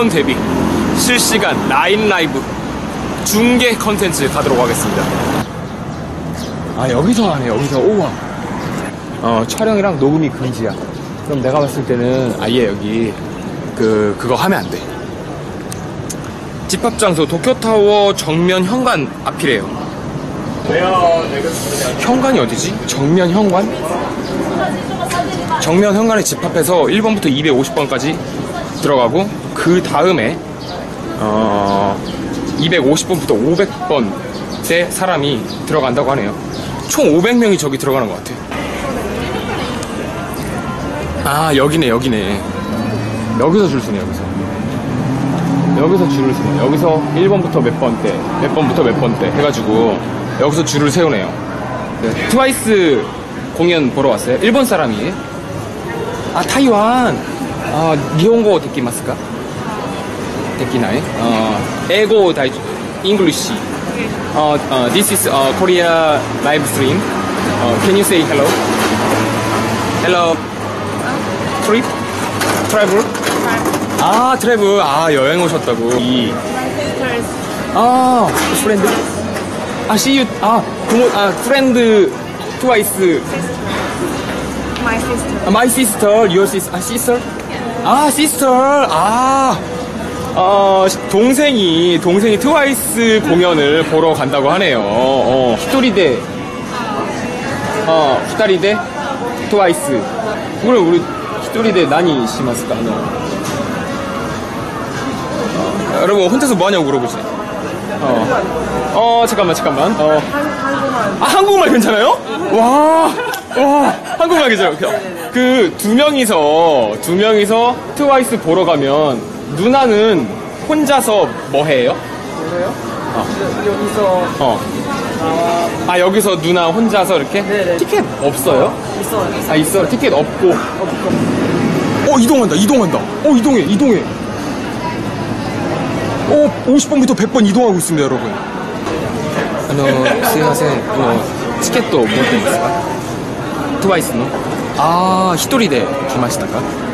일본 데뷔 실시간 라인 라이브 중계 컨텐츠 가도록 하겠습니다. 아 여기서 하네 여기서 우와. 어 촬영이랑 녹음이 금지야. 그럼 내가 봤을 때는 아예 여기 그 그거 하면 안 돼. 집합 장소 도쿄타워 정면 현관 앞이래요. 현관이 어디지? 정면 현관? 정면 현관에 집합해서 1번부터 250번까지 들어가고 그 다음에 어 250번부터 500번 때 사람이 들어간다고 하네요. 총 500명이 저기 들어가는 것 같아요. 아 여기네 여기네. 여기서 줄 서네 여기서. 여기서 줄을 서네. 여기서 1번부터 몇 번 때, 몇 번부터 몇 번 때 해가지고 여기서 줄을 세우네요. 네, 트와이스 공연 보러 왔어요. 일본 사람이. 아 타이완. 아 니혼고 듣기 맞을까? できない? 어, 에고 다이 English. 어, 어, this is uh, Korea live stream. 어, can you say hello? Hello. Trip? Travel? 아 트래블. 아 여행 오셨다고. 이. 아 프렌드. 아 see you. 아 부모. 아 프렌드 트와이스. My sister. My sister, your sister, 아, sister? 아, sister, 아, 어, 동생이, 동생이 트와이스 공연을 보러 간다고 하네요. 어, 히토리데, 어, 후다리데, 트와이스. 그럼 우리 히토리데 나니? 너. 어, 여러분, 혼자서 뭐 하냐고 물어보지. 어, 어, 잠깐만, 잠깐만. 어. 아, 한국말 괜찮아요? 와, 와, 한국말 괜찮아요. 그, 두 명이서, 두 명이서 트와이스 보러 가면, 누나는 혼자서 뭐 해요? 그래요? 여기서 어. 아, 여기서 누나 혼자서 이렇게? 네네. 티켓 없어요? 있어요. 아, 있어. 티켓 없고. 어, 이동한다, 이동한다. 어, 이동해, 이동해. 어, 50번부터 100번 이동하고 있습니다, 여러분. あの、すいません。あの、チケットを持ってますかトゥワイスのあー、一人で来ましたか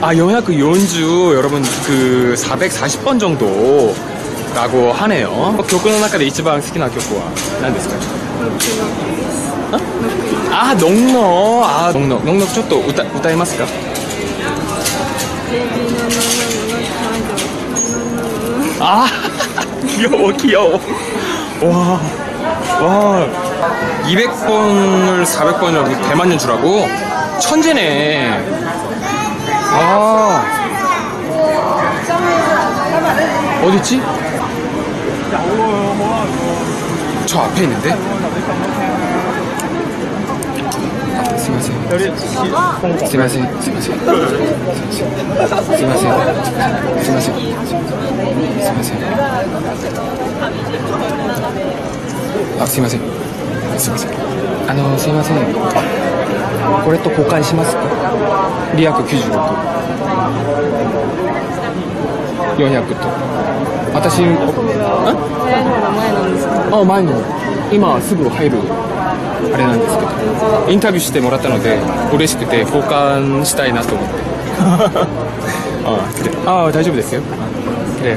아, 영야그 아, 요은주 여러분 그 440번 정도 라고 하네요. 어, 교근은 아까 이치방 스키나 교구와 난 데스까? 어? 아, 농노. 아, 농노. 농노 좀또 우타 우타이마스까? 아, 귀여워, 귀여워. 와. 와 200번을 400번이라고 대만 연주라고? 천재네 아 어딨지? 저 앞에 있는데? 죄송합니다. 죄송합니다. 죄송합니다. 죄송합니다. あすいません。すいません。あのすいません。これと交換しますか？リアク96400と。私ああ前の。今すぐ入るあれなんですけど。インタビューしてもらったので嬉しくて交換したいなと思って。ああ大丈夫ですよ。で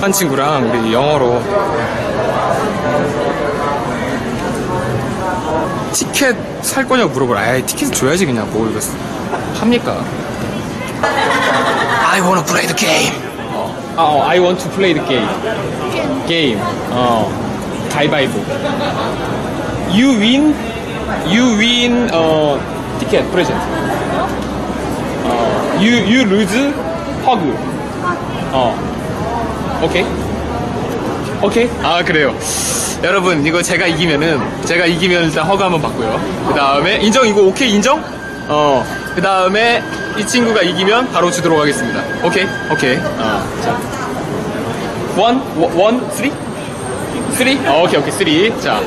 한 친구랑 우리 영어로 티켓 살 거냐고 물어보라. 아이, 티켓 줘야지 그냥 뭐 이거 합니까? I wanna play the game. 어. 아, 어, I want to play the game. 게임. 어, 가위바위보. You win, you win, 어, 티켓, 프레젠트. 어, you, you lose, 허그. 어, 오케이. 오케이. 아, 그래요. 여러분, 이거 제가 이기면은, 제가 이기면 일단 허그 한번 받고요. 그 다음에, 인정, 이거 오케이, 인정? 어, 그 다음에, 이 친구가 이기면 바로 주도록 하겠습니다. 오케이, 오케이. 어, 자. 원, 원, 원, 쓰리? 쓰리? 어, 오케이, 오케이, 쓰리. 자.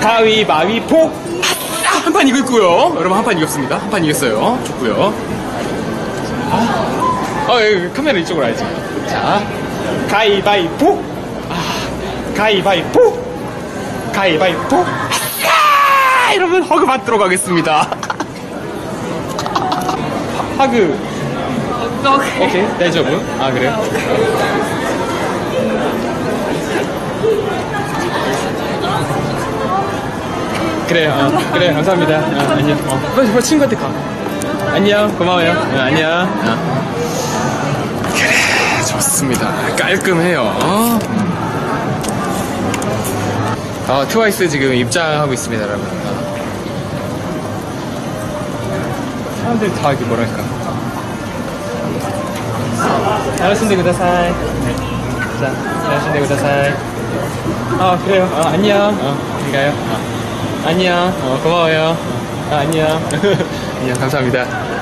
가위바위보! 아싸! 한판 이겼고요. 여러분, 한 판 이겼습니다. 한 판 이겼어요. 좋고요. 아, 어, 여기 카메라 이쪽으로 와야지. 자, 가위바위보! 아, 가위바위보! 가위바위보! 여러분, 허그 받도록 하겠습니다. 허그. 오케이, 대저분. 아, 그래요? 그래, 어, 그래, 감사합니다. 어, 안녕. 어, 빨리, 빨리 친구한테 가. 안녕, 고마워요. 어, 안녕. 어. 좋습니다. 깔끔해요. 어? 아, 트와이스 지금 입장하고 있습니다, 여러분. 사람들 다 이게 뭐랄까. 알았습니다, 구다사이. 자, 알았습니다, 구다사이. 아, 그래요. 아, 안녕. 어, 어 그러니까요. 아, 어. 안녕. 어, 고마워요. 아, 안녕. 안녕, 감사합니다.